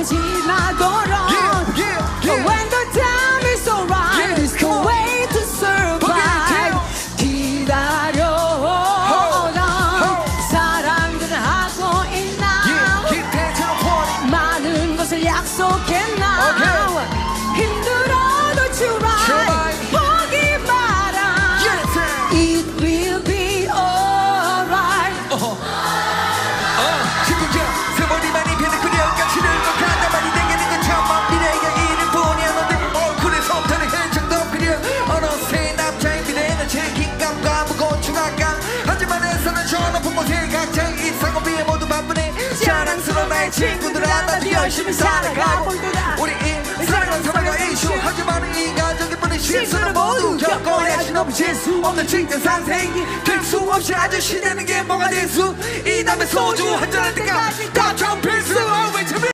시간이 지나도록 yeah, yeah, yeah. Oh, When the time is alright yeah, There's no way to survive 기다려 oh, oh. 사람들은 하고 있나 yeah, yeah, 많은 것을 약속했나 okay. 힘들 친구들 나도 열심히 살아가고 우리 인생은 사랑과 이슈. 하지만 인간적인 뿐인 실수는 모두 겪어야지 너무 재수. 없는 직장 상생이 될 수 없이 아저씨 되는 게 뭐가 될수? 이 다음에 소주 한잔할 때까지